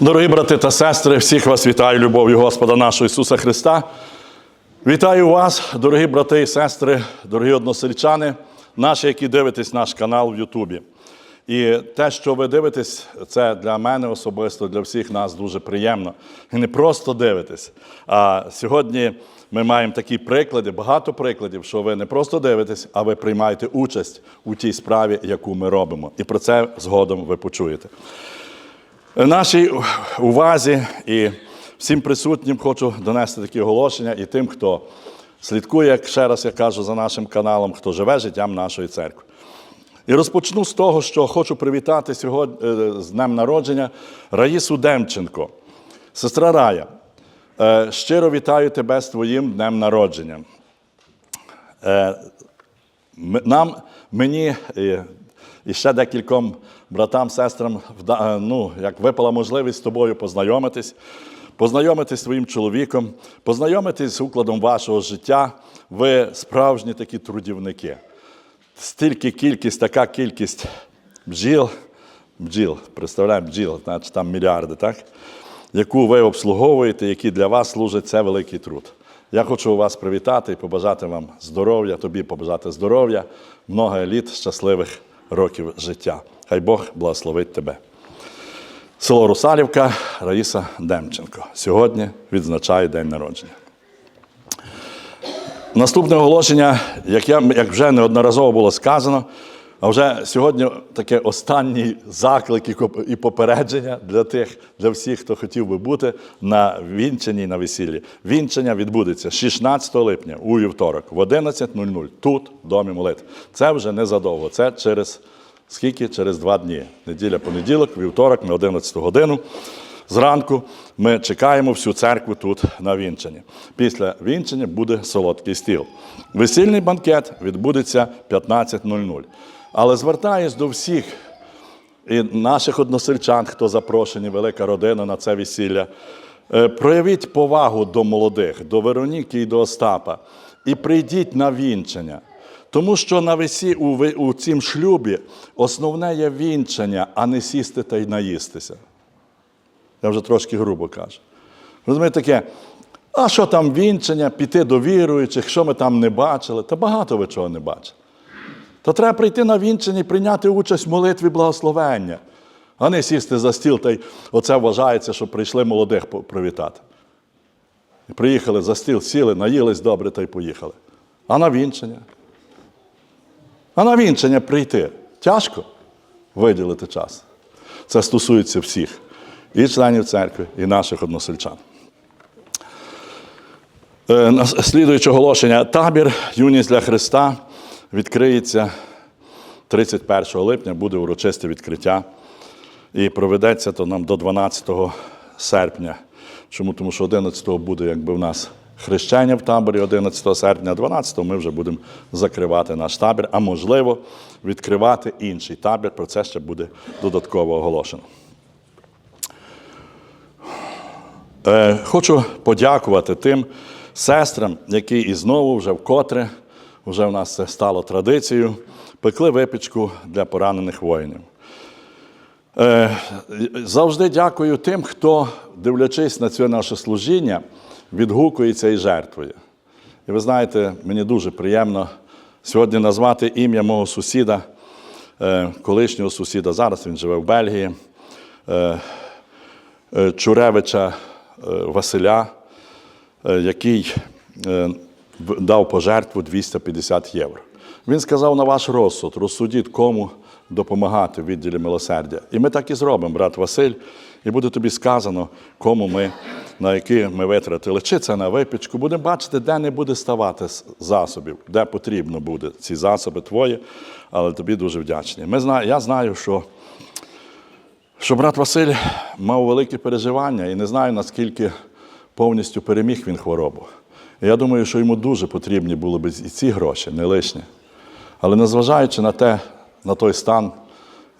Дорогі брати та сестри, всіх вас вітаю любов'ю Господа нашого Ісуса Христа. Вітаю вас, дорогі брати і сестри, дорогі односельчани, наші, які дивитесь наш канал в Ютубі. І те, що ви дивитесь, це для мене особисто, для всіх нас дуже приємно. І не просто дивитесь. А сьогодні ми маємо такі приклади, багато прикладів, що ви не просто дивитесь, а ви приймаєте участь у тій справі, яку ми робимо. І про це згодом ви почуєте. Нашій увазі і всім присутнім хочу донести такі оголошення і тим, хто слідкує, як ще раз я кажу, за нашим каналом, хто живе життям нашої церкви. І розпочну з того, що хочу привітати сьогодні е, з днем народження Раїсу Демченко. Сестра Рая, е, щиро вітаю тебе з твоїм днем народження. Е, Нам, мені і, ще декільком братам, сестрам, е, ну, як випала можливість з тобою познайомитись, познайомитись з твоїм чоловіком, познайомитись з укладом вашого життя. Ви справжні такі трудівники. Стільки кількість, така кількість бджіл, бджіл, представляємо бджіл, значить там мільярди, так? яку ви обслуговуєте, які для вас служать, це великий труд. Я хочу вас привітати і побажати вам здоров'я, тобі побажати здоров'я, много літ щасливих років життя. Хай Бог благословить тебе. Село Русалівка, Раїса Демченко. Сьогодні відзначає день народження. Наступне оголошення, як, я, як вже неодноразово було сказано, а вже сьогодні таке останній заклик і попередження для тих, для всіх, хто хотів би бути на вінчанні на весіллі. Вінчання відбудеться 16 липня у вівторок в 11.00 тут, в домі молитв. Це вже незадовго. Це через скільки? Через два дні. Неділя, понеділок, вівторок, на 11 годину. Зранку ми чекаємо всю церкву тут на вінчанні. Після вінчання буде солодкий стіл. Весільний банкет відбудеться 15.00. Але звертаюсь до всіх і наших односельчан, хто запрошені, велика родина на це весілля. Е, Проявіть повагу до молодих, до Вероніки і до Остапа. І прийдіть на вінчання. Тому що на весі у, у цім шлюбі основне є вінчання, а не сісти та й наїстися. Я вже трошки грубо кажу. Розумієте, таке, а що там вінчення, піти до віруючих, що ми там не бачили? Та багато ви чого не бачили. То треба прийти на вінчення і прийняти участь в молитві благословення, а не сісти за стіл та й оце вважається, що прийшли молодих привітати. І приїхали за стіл, сіли, наїлись добре та й поїхали. А на вінчення? А на вінчення прийти. Тяжко виділити час. Це стосується всіх. І членів церкви, і наших односельчан. Е, Слідуюче оголошення. Табір Юність для Христа відкриється 31 липня, буде урочисте відкриття. І проведеться то нам до 12 серпня. Чому? Тому що 11 буде якби в нас хрещення в таборі 11 серпня, а 12 ми вже будемо закривати наш табір, а можливо відкривати інший табір. Про це ще буде додатково оголошено. Е, Хочу подякувати тим сестрам, які і знову вже вкотре, вже в нас це стало традицією, пекли випічку для поранених воїнів. Е, Завжди дякую тим, хто, дивлячись на це наше служіння, відгукується і жертвує. І ви знаєте, мені дуже приємно сьогодні назвати ім'я мого сусіда, е, колишнього сусіда, зараз він живе в Бельгії. е, Чуревича Василя, який дав пожертву 250 євро. Він сказав на ваш розсуд, розсудіть, кому допомагати в відділі милосердя. І ми так і зробимо, брат Василь, і буде тобі сказано, кому ми, на які ми витратили. Чи це на випічку. Будемо бачити, де не буде ставати засобів, де потрібно буде ці засоби твої, але тобі дуже вдячні. Ми зна... Я знаю, що що брат Василь мав великі переживання і не знаю, наскільки повністю переміг він хворобу. Я думаю, що йому дуже потрібні були б і ці гроші, не лишні. Але незважаючи на те, на той стан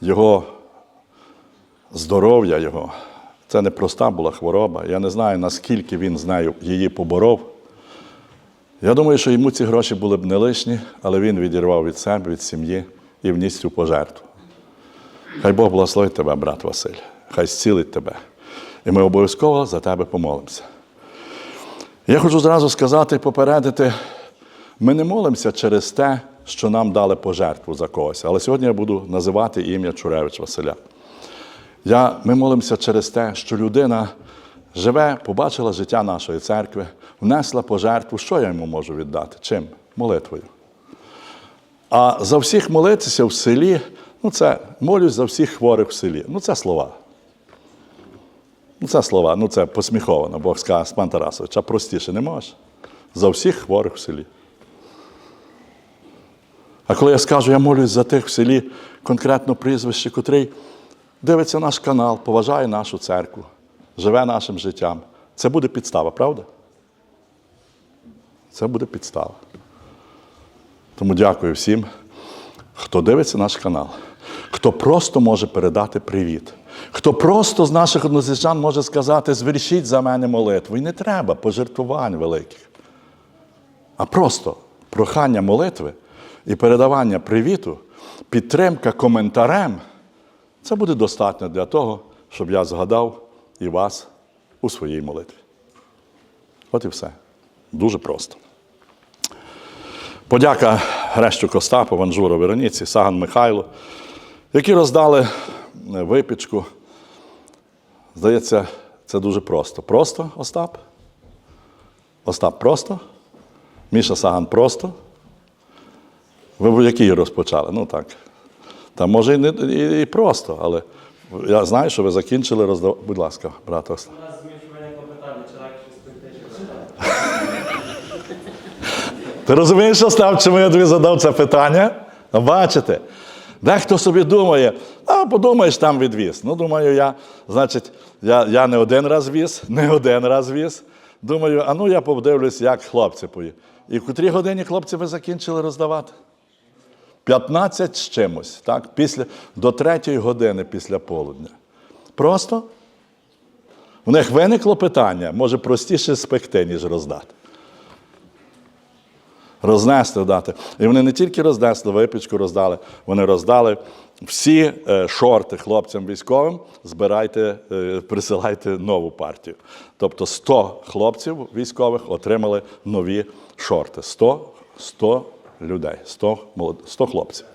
його здоров'я, його, це не проста була хвороба. Я не знаю, наскільки він з нею її поборов. Я думаю, що йому ці гроші були б не лишні, але він відірвав від себе, від сім'ї і вніс цю пожертву. Хай Бог благословить тебе, брат Василь. Хай зцілить тебе. І ми обов'язково за тебе помолимося. Я хочу зразу сказати попередити, ми не молимося через те, що нам дали пожертву за когось. Але сьогодні я буду називати ім'я Чуревич Василя. Я, ми молимося через те, що людина живе, побачила життя нашої церкви, внесла пожертву. Що я йому можу віддати? Чим? Молитвою. А за всіх молитися в селі, ну це молюсь за всіх хворих в селі. Ну це слова. Ну, це слова, ну це посміховано, Бог скаже, пан Тарасович, а простіше не можеш. За всіх хворих в селі. А коли я скажу, я молюсь за тих в селі, конкретно прізвище, котрий дивиться наш канал, поважає нашу церкву, живе нашим життям, це буде підстава, правда? Це буде підстава. Тому дякую всім, хто дивиться наш канал, хто просто може передати привіт, хто просто з наших односельчан може сказати, звершіть за мене молитву. І не треба пожертвувань великих. А просто прохання молитви і передавання привіту, підтримка коментарем це буде достатньо для того, щоб я згадав і вас у своїй молитві. От і все. Дуже просто. Подяка Грещук Остапу, Ванжуру Вероніці, Саган Михайлу, які роздали випічку. Здається, це дуже просто. Просто Остап? Остап просто? Міша Саган просто? Ви в якій розпочали? Ну так. Та може і не і, і просто, але я знаю, що ви закінчили роздавати. Будь ласка, брат Остап. У нас виникло питання, чи спекти, чи читати. Ти розумієш, Остап, чому я тобі задав це питання? Бачите? Дехто собі думає, а подумаєш, там відвіз. Ну, думаю, я, значить, я, я не один раз віз, не один раз віз. Думаю, а ну я подивлюсь, як хлопці поїдуть. І в котрій годині хлопці ви закінчили роздавати? 15 з чимось, так? Після, до третьої години після полудня. Просто в них виникло питання, може простіше спекти, ніж роздати рознесли дати. І вони не тільки рознесли, випічку роздали, вони роздали всі е, шорти хлопцям військовим, збирайте, е, присилайте нову партію. Тобто 100 хлопців військових отримали нові шорти. 100, 100 людей, 100, молод... 100 хлопців.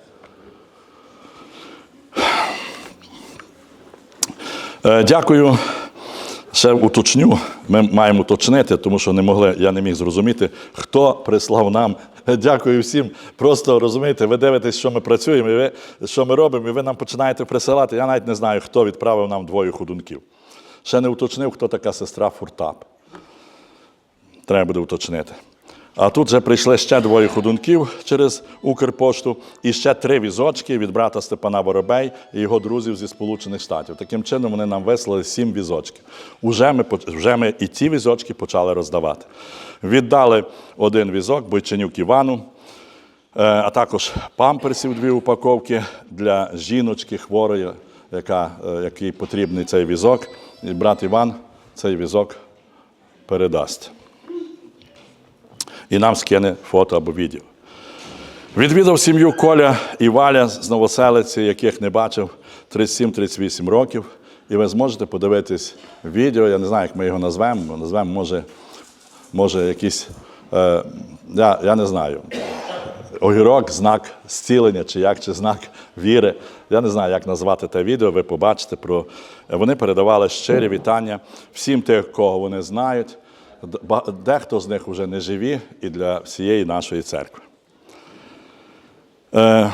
Е, Дякую. Ще уточню, ми маємо уточнити, тому що не могли, я не міг зрозуміти, хто прислав нам. Дякую всім. Просто розумієте, ви дивитесь, що ми працюємо, і ви, що ми робимо, і ви нам починаєте присилати. Я навіть не знаю, хто відправив нам двоє ходунків. Ще не уточнив, хто така сестра Фуртап. Треба буде уточнити. А тут вже прийшли ще двоє ходунків через Укрпошту і ще три візочки від брата Степана Воробей і його друзів зі Сполучених Штатів. Таким чином вони нам вислали сім візочків. Уже ми, вже ми і ті візочки почали роздавати. Віддали один візок Бойченюк Івану, е, а також памперсів дві упаковки для жіночки хворої, яка, е, якій потрібний цей візок. І брат Іван цей візок передасть і нам скине фото або відео. Відвідав сім'ю Коля і Валя з Новоселиці, яких не бачив 37-38 років. І ви зможете подивитись відео. Я не знаю, як ми його назвемо. Назвемо, може, може якийсь, е, я, я не знаю, огірок, знак зцілення, чи як, чи знак віри. Я не знаю, як назвати те відео. Ви побачите про. Вони передавали щирі вітання всім тих, кого вони знають. Дехто з них вже не живі і для всієї нашої церкви. Е,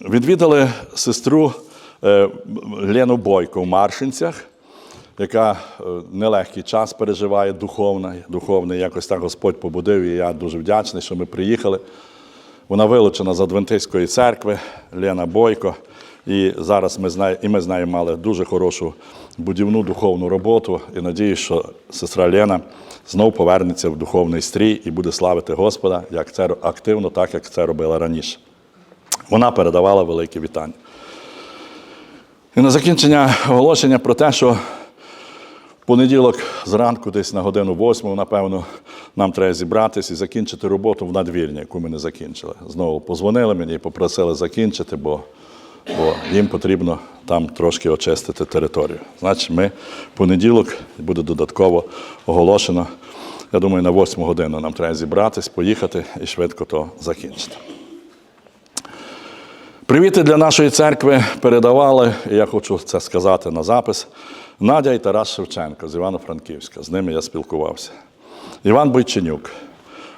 відвідали сестру е, Лену Бойко в Маршинцях, яка е, нелегкий час переживає духовний, духовний. Якось так Господь побудив, і я дуже вдячний, що ми приїхали. Вона вилучена з Адвентистської церкви Лена Бойко. І зараз ми з нею, і ми з нею мали дуже хорошу будівну духовну роботу. І надіюсь, що сестра Лена знов повернеться в духовний стрій і буде славити Господа як це активно, так як це робила раніше. Вона передавала велике вітання. І на закінчення оголошення про те, що в понеділок зранку, десь на годину восьму, напевно, нам треба зібратися і закінчити роботу в надвірні, яку ми не закінчили. Знову позвонили мені і попросили закінчити, бо бо їм потрібно там трошки очистити територію. Значить, ми понеділок буде додатково оголошено. Я думаю, на 8 годину нам треба зібратись, поїхати і швидко то закінчити. Привіти для нашої церкви передавали, і я хочу це сказати на запис. Надя і Тарас Шевченко з Івано-Франківська. З ними я спілкувався. Іван Бойченюк,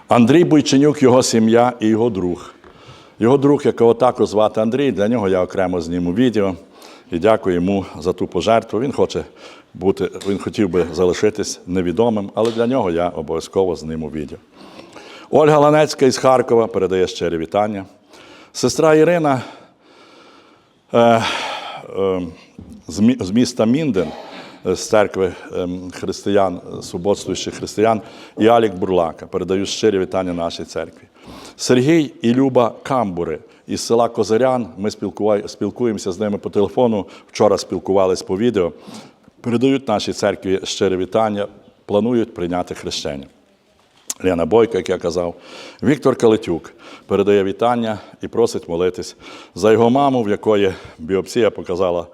Андрій Бойченюк, його сім'я і його друг. Його друг, якого також звати Андрій, для нього я окремо зніму відео і дякую йому за ту пожертву. Він хоче бути, він хотів би залишитись невідомим, але для нього я обов'язково зніму відео. Ольга Ланецька із Харкова передає щирі вітання. Сестра Ірина е, е, з міста Мінден, е, з церкви ем, християн, суботствуючих християн, і Алік Бурлака. Передаю щирі вітання нашій церкві. Сергій і Люба Камбури із села Козирян. Ми спілкуємося з ними по телефону. Вчора спілкувались по відео. Передають нашій церкві щире вітання, планують прийняти хрещення. Лена Бойко, як я казав, Віктор Калитюк передає вітання і просить молитись за його маму, в якої біопсія показала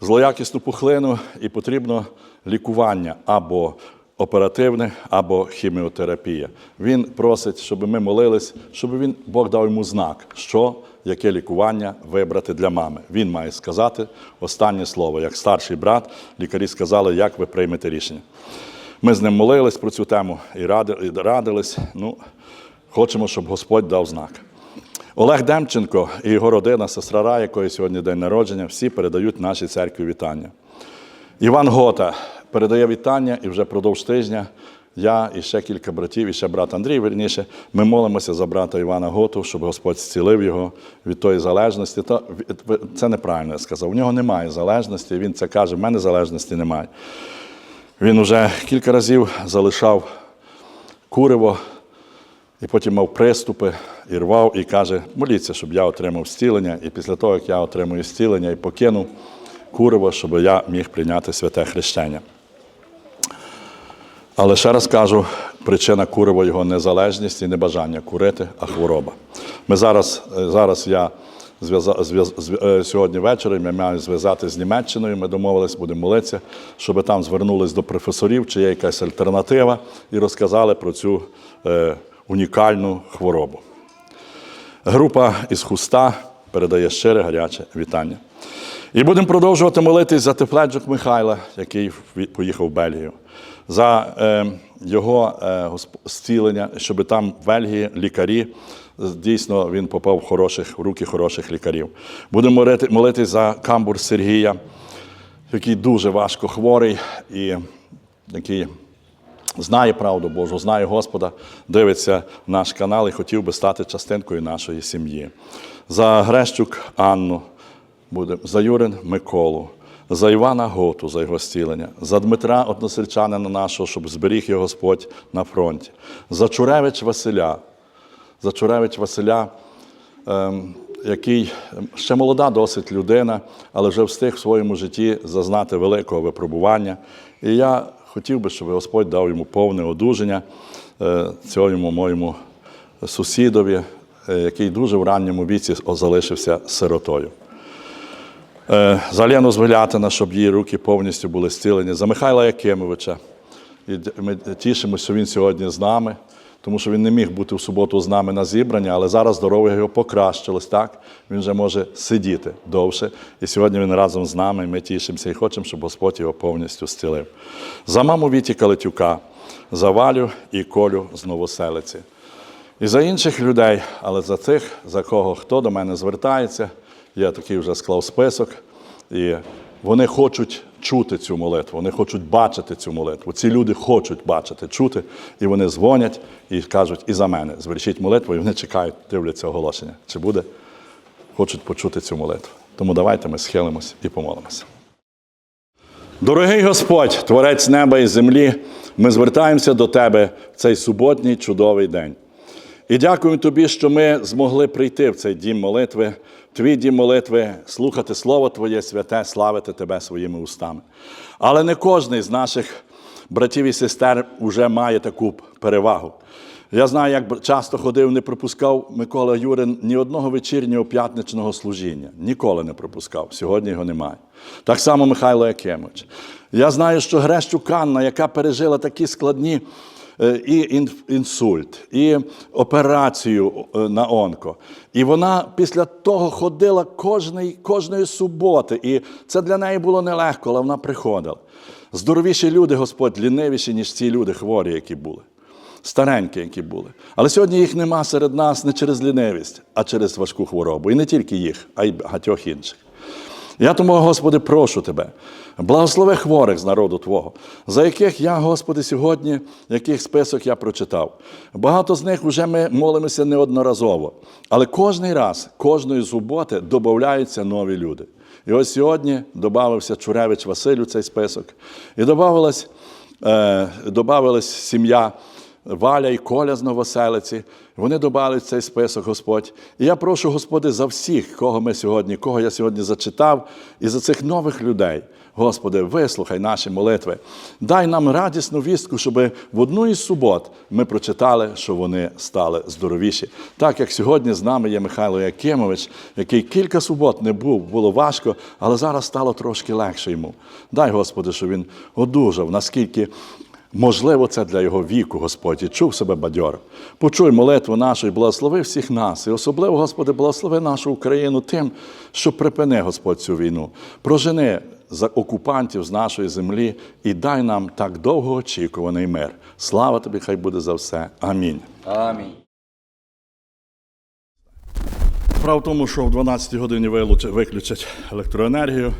злоякісну пухлину, і потрібно лікування або оперативне, або хіміотерапія. Він просить, щоб ми молились, щоб він Бог дав йому знак, що яке лікування вибрати для мами. Він має сказати останнє слово. Як старший брат, лікарі сказали, як ви приймете рішення. Ми з ним молились про цю тему і радились. Ну, хочемо, щоб Господь дав знак. Олег Демченко і його родина, сестра Ра, якої сьогодні день народження, всі передають нашій церкві вітання. Іван Гота передає вітання, і вже продовж тижня я і ще кілька братів, і ще брат Андрій, верніше, ми молимося за брата Івана Готу, щоб Господь зцілив його від тої залежності. То це неправильно я сказав. У нього немає залежності. Він це каже: в мене залежності немає. Він уже кілька разів залишав куриво, і потім мав приступи, і рвав, і каже: моліться, щоб я отримав зцілення. І після того, як я отримую зцілення і покинув куриво, щоб я міг прийняти святе хрещення. Але ще раз кажу, причина курива його незалежність і небажання курити, а хвороба. Ми зараз, е, зараз я е, сьогодні ввечері я маю зв'язати з Німеччиною. Ми домовились, будемо молитися, щоб там звернулись до професорів, чи є якась альтернатива, і розказали про цю е, унікальну хворобу. Група із хуста передає щире гаряче вітання. І будемо продовжувати молитись за Тефледжок Михайла, який поїхав в Бельгію, за е, його е, зцілення, щоб там в Бельгії лікарі. Дійсно, він попав в, хороших, в руки хороших лікарів. Будемо молити- молитись за камбур Сергія, який дуже важко хворий і який знає правду Божу, знає Господа, дивиться наш канал і хотів би стати частинкою нашої сім'ї. За Грещук Анну, буде, за Юрин Миколу, за Івана Готу, за його зцілення, за Дмитра односельчанина нашого, щоб зберіг його Господь на фронті, за Чуревич Василя, за Чуревич Василя, ем, який ем, ще молода досить людина, але вже встиг в своєму житті зазнати великого випробування. І я хотів би, щоб Господь дав йому повне одужання е, цьому моєму сусідові, е, який дуже в ранньому віці залишився сиротою. Е, За Лену Звелятина, щоб її руки повністю були зцілені, за Михайла Якимовича. І ми тішимося, що він сьогодні з нами, тому що він не міг бути в суботу з нами на зібранні, але зараз здоров'я його покращилось, так? Він вже може сидіти довше. І сьогодні він разом з нами, і ми тішимося і хочемо, щоб Господь його повністю зцілив. За маму Віті Калетюка, за Валю і Колю з Новоселиці. І за інших людей, але за тих, за кого хто до мене звертається, я такий вже склав список, і вони хочуть чути цю молитву, вони хочуть бачити цю молитву. Ці люди хочуть бачити, чути, і вони дзвонять і кажуть, і за мене звершіть молитву, і вони чекають, дивляться оголошення. Чи буде, хочуть почути цю молитву. Тому давайте ми схилимось і помолимося. Дорогий Господь, Творець неба і землі, ми звертаємося до Тебе в цей суботній чудовий день. І дякуємо Тобі, що ми змогли прийти в цей дім молитви, твій дім молитви, слухати Слово Твоє святе, славити Тебе своїми устами. Але не кожен з наших братів і сестер вже має таку перевагу. Я знаю, як часто ходив, не пропускав Микола Юрин ні одного вечірнього п'ятничного служіння. Ніколи не пропускав. Сьогодні його немає. Так само Михайло Якимович. Я знаю, що Грещук Анна, яка пережила такі складні і інсульт, і операцію е, на онко. І вона після того ходила кожної, кожної суботи. І це для неї було нелегко, але вона приходила. Здоровіші люди, Господь, лінивіші, ніж ці люди хворі, які були старенькі, які були. Але сьогодні їх нема серед нас не через лінивість, а через важку хворобу. І не тільки їх, а й багатьох інших. Я тому, Господи, прошу Тебе, благослови хворих з народу Твого, за яких я, Господи, сьогодні, яких список я прочитав. Багато з них вже ми молимося неодноразово. Але кожний раз, кожної суботи додаються нові люди. І ось сьогодні додався Чуревич Василь у цей список, і додавалась, е, сім'я Валя і Коля з Новоселиці. Вони додали в цей список, Господь. І я прошу, Господи, за всіх, кого ми сьогодні, кого я сьогодні зачитав, і за цих нових людей. Господи, вислухай наші молитви. Дай нам радісну вістку, щоб в одну із субот ми прочитали, що вони стали здоровіші. Так як сьогодні з нами є Михайло Якимович, який кілька субот не був, було важко, але зараз стало трошки легше йому. Дай, Господи, щоб він одужав, наскільки Можливо, це для його віку, Господь, і чув себе бадьоро. Почуй молитву нашу і благослови всіх нас. І особливо, Господи, благослови нашу Україну тим, що припини, Господь, цю війну. Прожени за окупантів з нашої землі і дай нам так довго очікуваний мир. Слава тобі, хай буде за все. Амінь. Амінь. Справа в тому, що в 12 годині виключать електроенергію.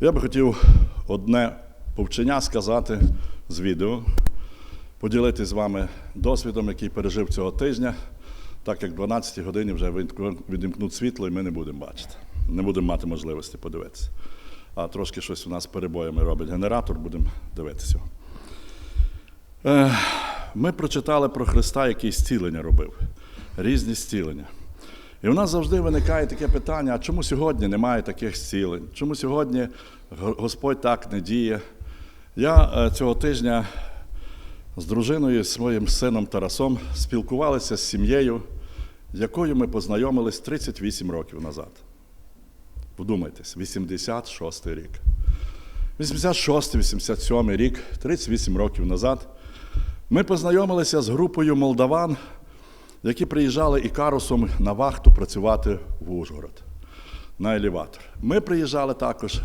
Я би хотів одне повчення сказати з відео, поділитися з вами досвідом, який пережив цього тижня, так як в 12 годині вже відімкнуть світло, і ми не будемо бачити. Не будемо мати можливості подивитися. А трошки щось у нас перебоями робить генератор, будемо дивитися. Е, Ми прочитали про Христа, який зцілення робив, різні зцілення. І в нас завжди виникає таке питання: а чому сьогодні немає таких зцілень? Чому сьогодні Господь так не діє? Я е, цього тижня з дружиною, з своїм сином Тарасом спілкувалися з сім'єю, якою ми познайомились 38 років назад. Вдумайтесь, 86 рік. 86-87 рік, 38 років назад, ми познайомилися з групою молдаван, які приїжджали ікарусом на вахту працювати в Ужгород на елеватор. Ми приїжджали також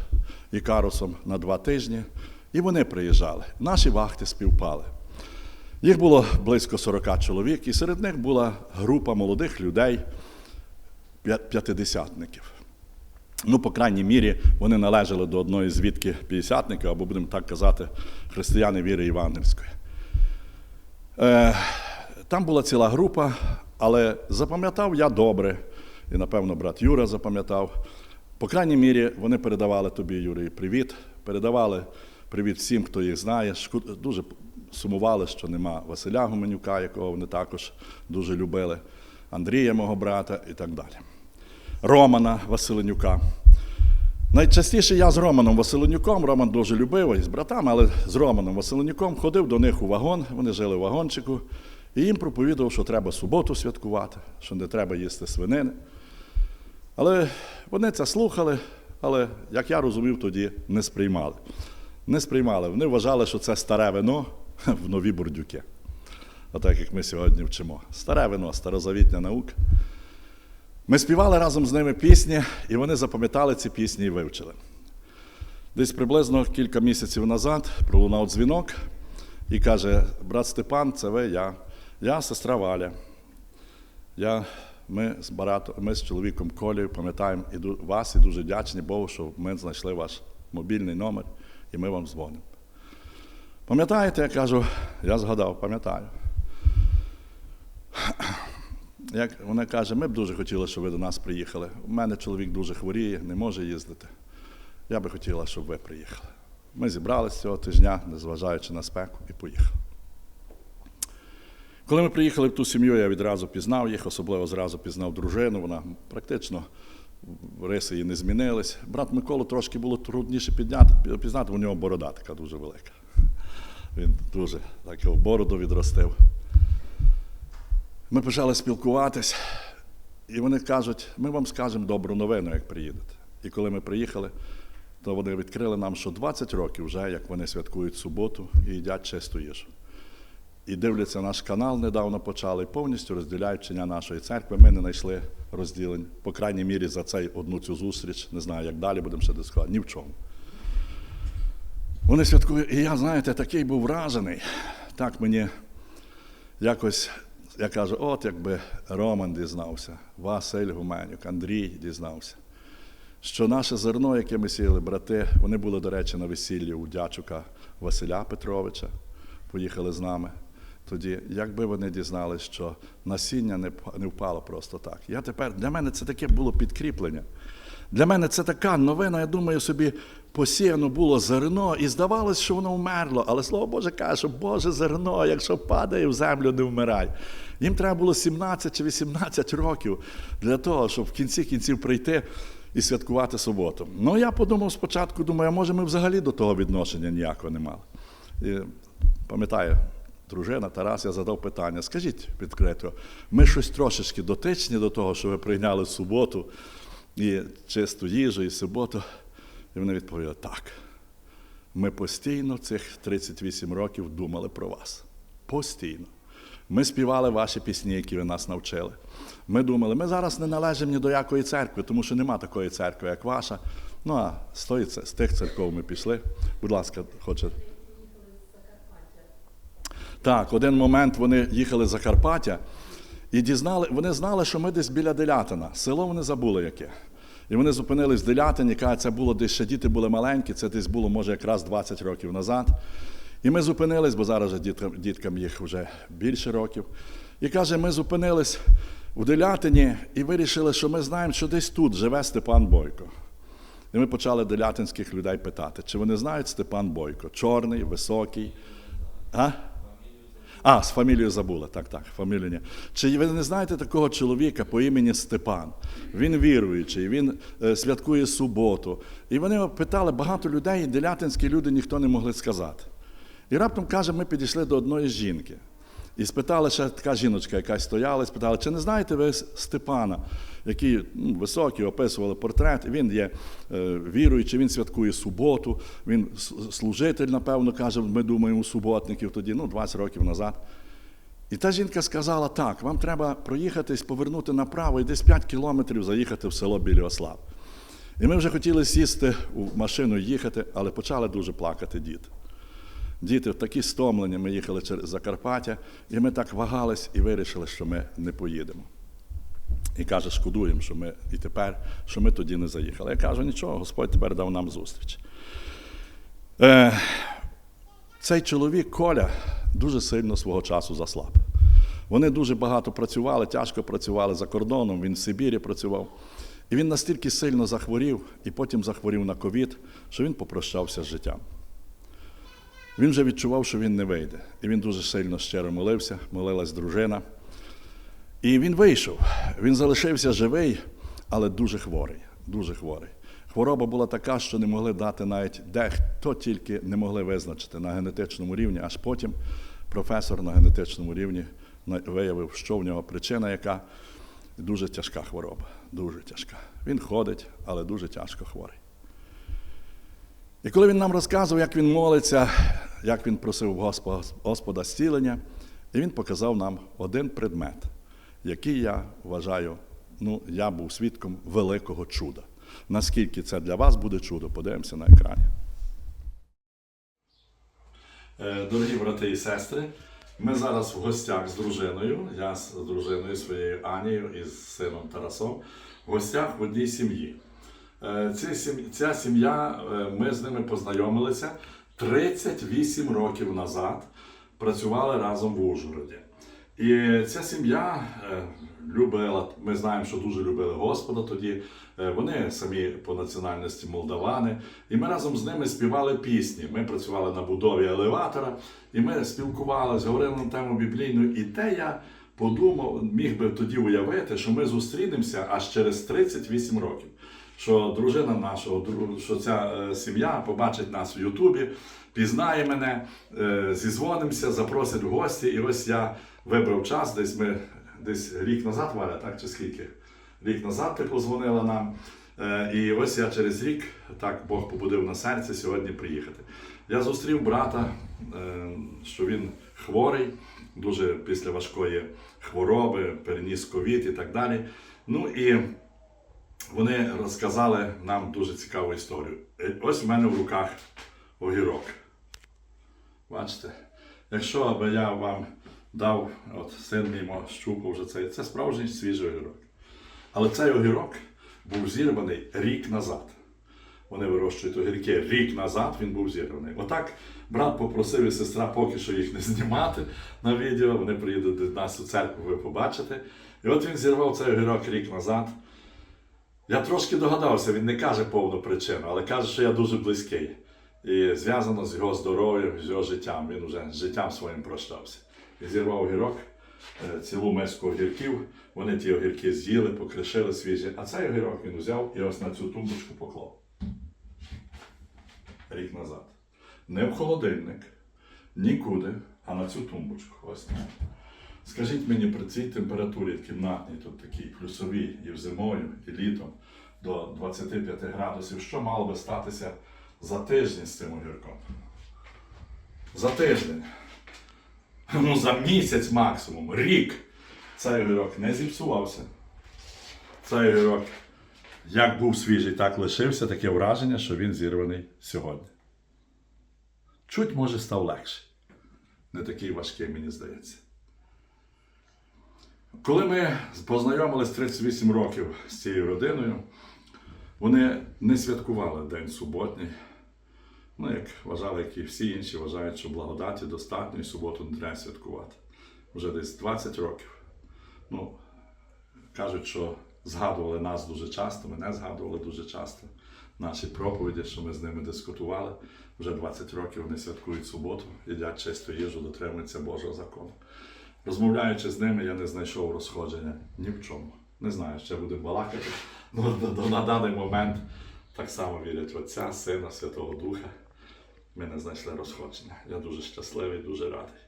ікарусом на два тижні, і вони приїжджали. Наші вахти співпали. Їх було близько 40 чоловік, і серед них була група молодих людей, п'я- п'ятидесятників. Ну, по крайній мірі, вони належали до одної звідки п'ятдесятників, або будемо так казати, християни віри Івангельської. Е, там була ціла група, але запам'ятав я добре, і напевно брат Юра запам'ятав. По крайній мірі, вони передавали тобі, Юрій, привіт, передавали привіт всім, хто їх знає. Дуже сумували, що нема Василя Гуменюка, якого вони також дуже любили, Андрія, мого брата і так далі. Романа Василенюка. Найчастіше я з Романом Василенюком, Роман дуже любив і з братами, але з Романом Василенюком ходив до них у вагон, вони жили в вагончику, і їм проповідував, що треба суботу святкувати, що не треба їсти свинини. Але вони це слухали, але, як я розумів, тоді не сприймали. Не сприймали. Вони вважали, що це старе вино в нові бурдюки. Отак, як ми сьогодні вчимо. Старе вино, старозавітня наука. Ми співали разом з ними пісні, і вони запам'ятали ці пісні і вивчили. Десь приблизно кілька місяців назад пролунав дзвінок і каже: брат Степан, це ви я. Я сестра Валя. Я, ми, з братом, ми з чоловіком Колею пам'ятаємо вас і дуже вдячні Богу, що ми знайшли ваш мобільний номер і ми вам дзвонимо. Пам'ятаєте, я кажу, я згадав, пам'ятаю. Як вона каже, ми б дуже хотіли, щоб ви до нас приїхали. У мене чоловік дуже хворіє, не може їздити. Я би хотіла, щоб ви приїхали. Ми зібралися цього тижня, незважаючи на спеку, і поїхали. Коли ми приїхали в ту сім'ю, я відразу пізнав їх, особливо зразу пізнав дружину. Вона практично риси її не змінились. Брат Миколу трошки було трудніше підняти, пізнати, у нього борода така дуже велика. Він дуже так його бороду відростив. Ми почали спілкуватись, і вони кажуть, ми вам скажемо добру новину, як приїдете. І коли ми приїхали, то вони відкрили нам, що 20 років вже, як вони святкують суботу і їдять чисту їжу. І дивляться наш канал, недавно почали, повністю розділяють вчення нашої церкви. Ми не знайшли розділень, по крайній мірі, за цей одну цю зустріч. Не знаю, як далі будемо ще дискувати, ні в чому. Вони святкують, і я, знаєте, такий був вражений. Так мені якось, я кажу, от якби Роман дізнався, Василь Гуменюк, Андрій дізнався, що наше зерно, яке ми сіяли, брати, вони були, до речі, на весіллі у дячука Василя Петровича, поїхали з нами. Тоді, якби вони дізналися, що насіння не впало просто так. Я тепер для мене це таке було підкріплення. Для мене це така новина, я думаю, собі посіяно було зерно, і здавалось, що воно вмерло. Але слово Боже каже, що Боже зерно, якщо падає в землю, не вмирай. Їм треба було 17 чи 18 років для того, щоб в кінці кінців прийти і святкувати суботу. Ну я подумав спочатку, думаю, а може ми взагалі до того відношення ніякого не мали. І, пам'ятаю, дружина Тарас, я задав питання: скажіть відкрито, ми щось трошечки дотичні до того, що ви прийняли суботу і чисту їжу, і суботу. І вони відповіли: так. Ми постійно цих 38 років думали про вас. Постійно. Ми співали ваші пісні, які ви нас навчили. Ми думали, ми зараз не належимо ні до якої церкви, тому що нема такої церкви, як ваша. Ну а з, тої, з тих церков ми пішли. Будь ласка, хоче. Так, один момент вони їхали з Закарпаття і дізнали, вони знали, що ми десь біля Делятина. Село вони забули яке. І вони зупинились в Делятині, кажуть, це було десь ще діти були маленькі, це десь було, може, якраз 20 років назад. І ми зупинились, бо зараз же діткам, їх вже більше років. І каже, ми зупинились у Делятині і вирішили, що ми знаємо, що десь тут живе Степан Бойко. І ми почали делятинських людей питати, чи вони знають Степан Бойко, чорний, високий. А? А, з фамілією забула, так, так, фамілію. Чи ви не знаєте такого чоловіка по імені Степан? Він віруючий, він е, святкує суботу. І вони питали багато людей, і делятинські люди ніхто не могли сказати. І раптом каже, ми підійшли до одної жінки. І спитали ще така жіночка, яка стояла, спитала, чи не знаєте ви Степана, який ну, високий, описували портрет. Він є е, віруючий, він святкує суботу, він служитель, напевно, каже, ми думаємо, суботників тоді, ну, 20 років назад. І та жінка сказала: так, вам треба проїхатись, повернути направо і десь 5 кілометрів заїхати в село Біліослав. І ми вже хотіли сісти у машину їхати, але почали дуже плакати діти. Діти такі стомлені, ми їхали через Закарпаття, і ми так вагались і вирішили, що ми не поїдемо. І каже, шкодуємо, що ми і тепер, що ми тоді не заїхали. Я кажу, нічого, Господь тепер дав нам зустріч. Е, цей чоловік Коля дуже сильно свого часу заслаб. Вони дуже багато працювали, тяжко працювали за кордоном, він в Сибірі працював. І він настільки сильно захворів, і потім захворів на ковід, що він попрощався з життям. Він вже відчував, що він не вийде. І він дуже сильно щиро молився, молилась дружина. І він вийшов. Він залишився живий, але дуже хворий. Дуже хворий. Хвороба була така, що не могли дати навіть дехто тільки не могли визначити на генетичному рівні, аж потім професор на генетичному рівні виявив, що в нього причина, яка дуже тяжка хвороба. Дуже тяжка. Він ходить, але дуже тяжко хворий. І коли він нам розказував, як він молиться, як він просив Господа, зцілення, і він показав нам один предмет, який я вважаю, ну, я був свідком великого чуда. Наскільки це для вас буде чудо, подивимося на екрані. Е, Дорогі брати і сестри, ми зараз в гостях з дружиною. Я з дружиною своєю Анією і з сином Тарасом в гостях в одній сім'ї. Е, Ця сім'я, е, ми з ними познайомилися 38 років назад. Працювали разом в Ужгороді. І ця сім'я е, любила, ми знаємо, що дуже любили Господа тоді. Вони самі по національності молдавани. І ми разом з ними співали пісні. Ми працювали на будові елеватора, і ми спілкувалися, говорили на тему біблійну. І те я подумав, міг би тоді уявити, що ми зустрінемося аж через 38 років. Що дружина нашого, що ця е, сім'я побачить нас в Ютубі, пізнає мене, е, зізвонимося, запросить в гості. І ось я вибрав час, десь ми десь рік назад, Валя, так чи скільки? Рік назад ти позвонила нам. Е, І ось я через рік, так Бог побудив на серці сьогодні приїхати. Я зустрів брата, що він хворий, дуже після важкої хвороби, переніс ковід і так далі. Ну і вони розказали нам дуже цікаву історію. Е, Ось в мене в руках огірок. Бачите? Якщо би я вам дав, от син мій мо- щупав вже цей, це справжній свіжий огірок. Але цей огірок був зірваний рік назад. Вони вирощують огірки рік назад, він був зірваний. Отак брат попросив і сестра поки що їх не знімати на відео. Вони приїдуть до нас у церкву, ви побачите. І от він зірвав цей огірок рік назад. Я трошки догадався, він не каже повну причину, але каже, що я дуже близький. І зв'язано з його здоров'ям, з його життям. Він вже з життям своїм прощався. І зірвав огірок, е, цілу миску огірків. Вони ті огірки з'їли, покришили свіжі. А цей огірок він взяв і ось на цю тумбочку поклав. Рік назад. Не в холодильник, нікуди, а на цю тумбочку. Ось так. Скажіть мені при цій температурі кімнатній, тут такій плюсовій і зимою, і літом до 25 градусів, що мало би статися за тиждень з цим огірком? За тиждень. Ну, за місяць максимум, рік. Цей огірок не зіпсувався. Цей огірок, як був свіжий, так лишився. Таке враження, що він зірваний сьогодні. Чуть може став легший. Не такий важкий, мені здається. Коли ми познайомились 38 років з цією родиною, вони не святкували День суботній. Ну, як вважали, як і всі інші вважають, що благодаті достатньо і суботу не треба святкувати. Вже десь 20 років. Ну, кажуть, що згадували нас дуже часто, мене згадували дуже часто. Наші проповіді, що ми з ними дискутували. Вже 20 років вони святкують суботу, їдять чисту їжу, дотримуються Божого закону. Розмовляючи з ними, я не знайшов розходження ні в чому. Не знаю, ще будемо балакати. Ну, на, на, даний момент так само вірять Отця, Сина, Святого Духа. Ми не знайшли розходження. Я дуже щасливий, дуже радий.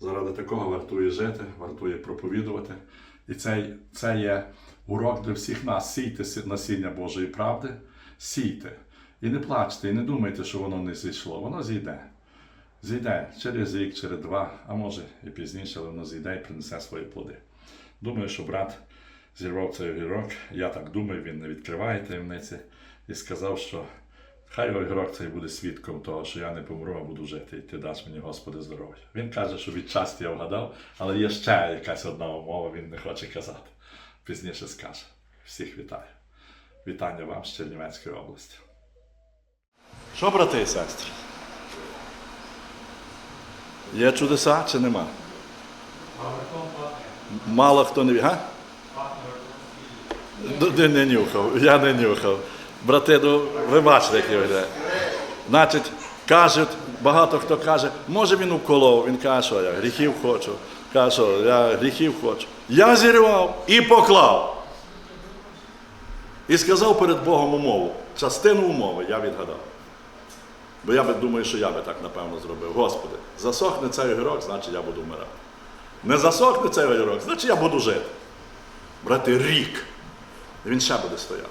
Заради такого вартує жити, вартує проповідувати. І це, це є урок для всіх нас. Сійте насіння Божої правди, сійте. І не плачте, і не думайте, що воно не зійшло. Воно зійде. Зійде через рік, через два, а може і пізніше, але воно зійде і принесе свої плоди. Думаю, що брат зірвав цей огірок. Я так думаю, він не відкриває таємниці і сказав, що хай огірок цей буде свідком того, що я не помру, а буду жити, і ти даш мені, Господи, здоров'я. Він каже, що відчасті я вгадав, але є ще якась одна умова, він не хоче казати. Пізніше скаже. Всіх вітаю. Вітання вам з Чернівецької області. Що, брати і сестри? Є чудеса чи нема? Мало хто не га? Пахне Ти не нюхав, я не нюхав. Брати, ну ви бачите, як виглядає. Значить, кажуть, багато хто каже, може він уколов. Він каже, що я гріхів хочу. Каже, я гріхів хочу. Я зірвав і поклав. І сказав перед Богом умову. Частину умови я відгадав. Бо я би думаю, що я би так напевно зробив. Господи, засохне цей огірок, значить я буду вмирати. Не засохне цей огірок, значить я буду жити. Брати, рік. Він ще буде стояти.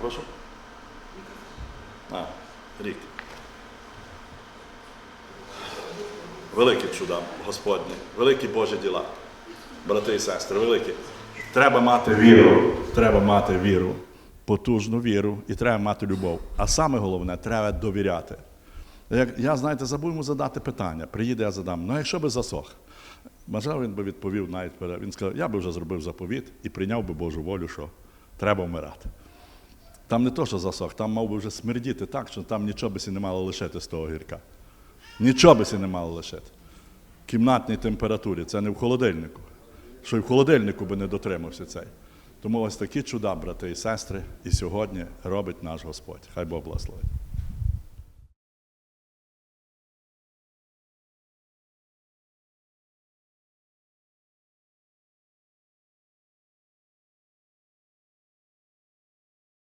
Прошу. А, рік. Великі чуда Господні, великі Божі діла. Брати і сестри, великі. Треба мати віру. Треба мати віру, потужну віру, і треба мати любов. А саме головне, треба довіряти. Я, знаєте, забув йому задати питання. Приїде, я задам. Ну, якщо би засох. Можливо, він би відповів навіть. Він сказав, я би вже зробив заповіт і прийняв би Божу волю, що треба вмирати. Там не то, що засох, там мав би вже смердіти так, що там нічого би сі не мало лишити з того гірка. Нічого би сі не мало лишити. В кімнатній температурі, це не в холодильнику. Що й в холодильнику би не дотримався цей. Тому ось такі чуда, брати і сестри, і сьогодні робить наш Господь. Хай Бог благословить.